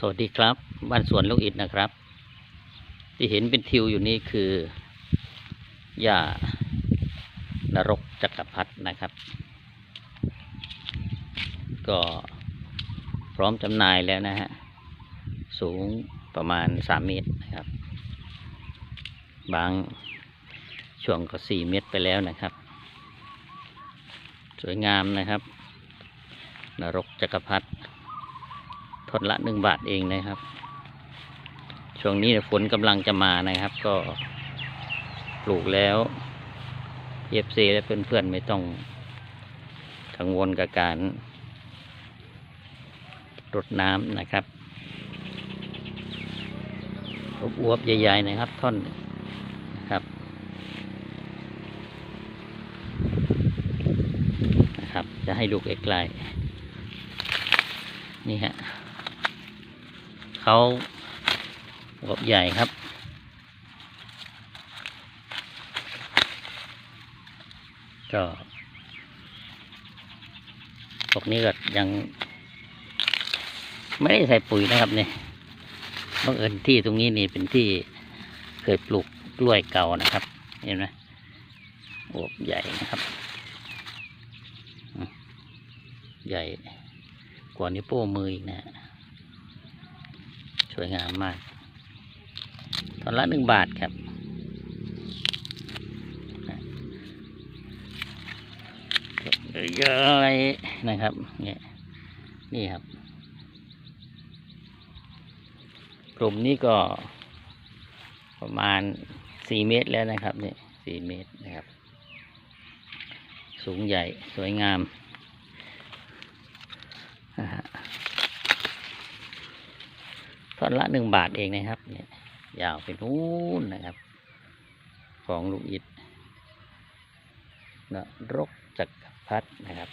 สวัสดีครับ บ้านสวนลูกอิดนะครับ ที่เห็นเป็นทิวอยู่นี่คือหญ้านรกจักรพรรดินะครับ ก็พร้อมจำหน่ายแล้วนะฮะ สูงประมาณสามเมตรนะครับ บางช่วงก็สี่เมตรไปแล้วนะครับ สวยงามนะครับ นรกจักรพรรดิ นละหนึ่งบาทเองนะครับ ช่วงนี้ฝนกำลังจะมานะครับ ก็ปลูกแล้วเย็บซีและเพื่อนๆไม่ต้องกังวลกับการรดน้ำนะครับอวบๆใหญ่ๆนะครับ ท่อนนะครับนะครับ จะให้ดูใกลๆนี่ฮะ เขาอวบใหญ่ครับ ก็พวกนี้ก็ยังไม่ได้ใส่ปุ๋ยนะครับเนี่ยบังเอิญที่ตรงนี้นี่เป็นที่เคยปลูกกล้วยเก่านะครับ เห็นไหมอวบใหญ่นะครับ ใหญ่กว่านิ้วโป้งมืออีกนะ สวยงามมากตอนละหนึ่งบาทครับ เยอะอะไรนะครับ เนี่ย นี่ครับกลุ่มนี้ก็ประมาณสี่เมตรแล้วนะครับเนี่ยสี่เมตรนะครับ สูงใหญ่สวยงามนะฮะ ท่อนละหนึ่งบาทเองนะครับเนี่ยยาวเป็นนู้นนะครับ ของลูกอิดนรกจักรพรรดินะครับ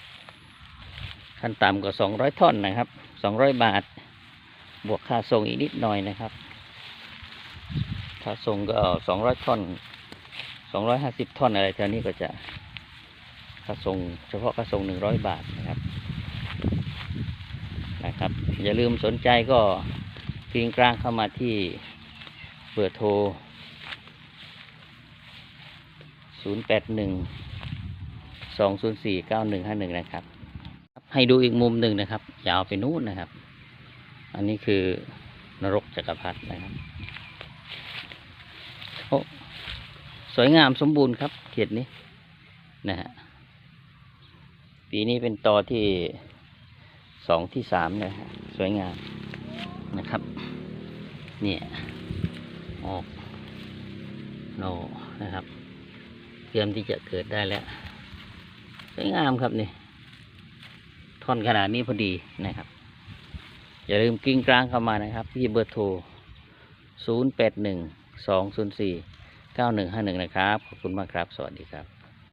ขั้นต่ำกว่าสองร้อยท่อนนะครับสองร้อยบาท บวกค่าส่งอีกนิดหน่อยนะครับ ค่าส่งก็สองร้อยท่อนสองร้อยห้าสิบท่อนอะไรแถวนี้ก็จะค่าส่งเฉพาะค่าส่งหนึ่งร้อยบาทนะครับนะครับ อย่าลืมสนใจก็ กริงกลางเข้ามาที่เบอร์โทร 0 8 1 2 0 4 9 1 5 1 นะครับ ให้ดูอีกมุมหนึ่งนะครับ ยาวไปนู้นนะครับ อันนี้คือนรกจักรพรรดินะครับโอ้สวยงามสมบูรณ์ครับ เขตนี้นะฮะปีนี้เป็นตอที่สองที่สามนะฮะสวยงาม นะครับ เนี่ยออกโนนะครับ เตรียมที่จะเกิดได้แล้วสวยงามครับนี่ท่อนขนาดนี้พอดีนะครับ อย่าลืมกิ้งกลางเข้ามานะครับ ที่เบอร์โทร 0 8 1 2 0 4 9 1 5 1 นะครับ ขอบคุณมากครับ สวัสดีครับ